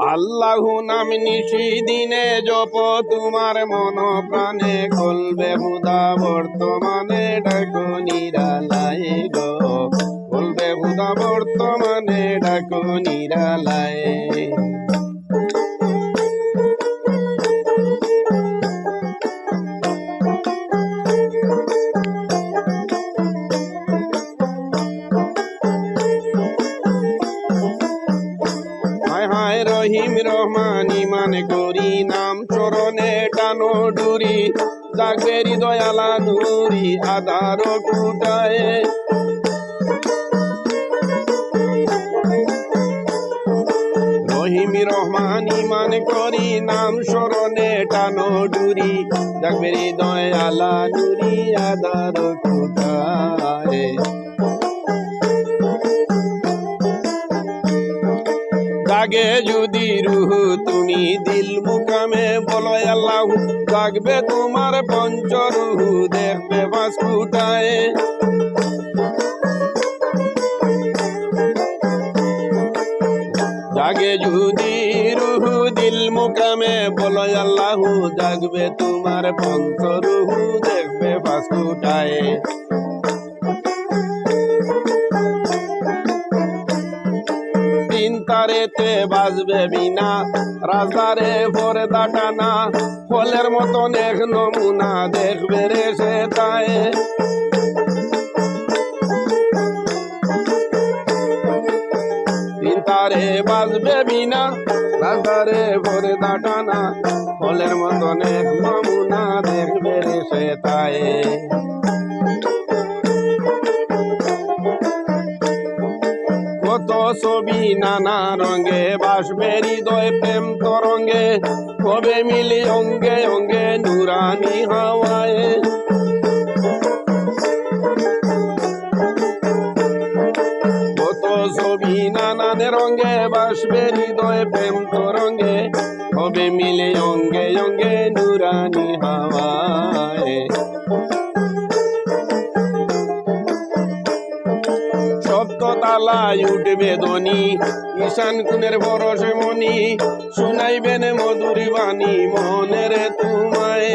আল্লাহ নাম নিশি দিনে জপ, তোমার মন প্রাণে খুলবে হুদা বর্তমানে, ডাকো নিরালায় গো। খুলবে হুদা বর্তমানে, ডাকো নিরালায়। হায় রহিম রহমান ইমান করি নাম চরণে টানো ডুরি। জাগেরি দয়ালা নুরি আধার কুটায় রহিম রহমান ইমান করি নাম স্মরণে টানো ডুরি। জাগবেরি দয়ালা নুরি আধার কুটায় জাগে যদি রুহু তুমি দিল মুকামে, বলো আল্লাহ, জাগবে তোমার পঞ্চ রুহু, দেখবে বাসকুটায় জাগে যদি রুহু দিল মুকামে, বলো আল্লাহ, জাগবে তোমার পঞ্চ রুহু, দেখবে বাসকুটায় তিন তারেতে বাজবে বিনা রাজারে ভরে দাটানা, ফলের মতন এক নমুনা দেখবে রে সে তাই। তারে বাজবে বিনা রাজারে ভরে দাটানা, ফলের মতন এক নমুনা দেখবে রে সে তাই। কত ছবি নানা রঙে বাসবে হৃদয়, প্রেম তরঙ্গে, কবে মিলি অঙ্গে অঙ্গে নুরানি হাওয়ায়। কত ছবি নানান রঙে বাসবে হৃদয়, প্রেম তরঙ্গে, কবে মিলে অঙ্গে অঙ্গে নুরানি হাওয়ায়। তালায় উঠবে ধ্বনি ঈশান কুনের বরস মনি, শুনাইবেন মধুরী বাণী মনের তোমায়।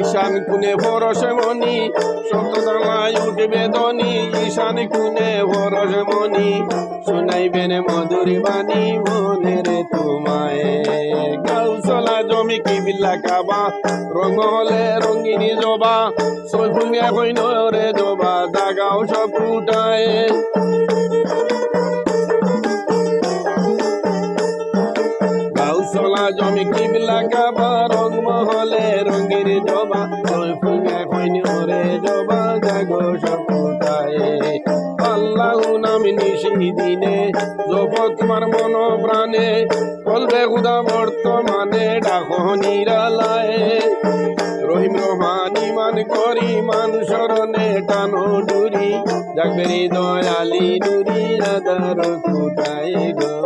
ঈশান কুনে বরস মনি সপ্ত তালায় উঠবে ধ্বনি ঈশান কুনে বরস মনি, শুনাইবেন মধুরী বাণী মনের তোমায়। জমি কি বিল্লা কাবা রঙ হলে রঙিনী জবা সৈফুঙ্গে কইন রে জবা, জাগাও সব ফুটায় গাউসলা জমি কি বিল্লা কাবা রং মহলে রঙিন জবা সৈফুঙ্গে কইন রে জবা জাগো সব ফুটায় আল্লাহ নাম নিশি দিনে জপ তোমার মন প্রাণে বলবে খুদা বর্তমানে, ডাকো নিরালায়। রহিম রহমান ইমান করি, মান শরণে টানো ডুরি জাগবেরি দয়ালি নুরি আদার কুটায় গো।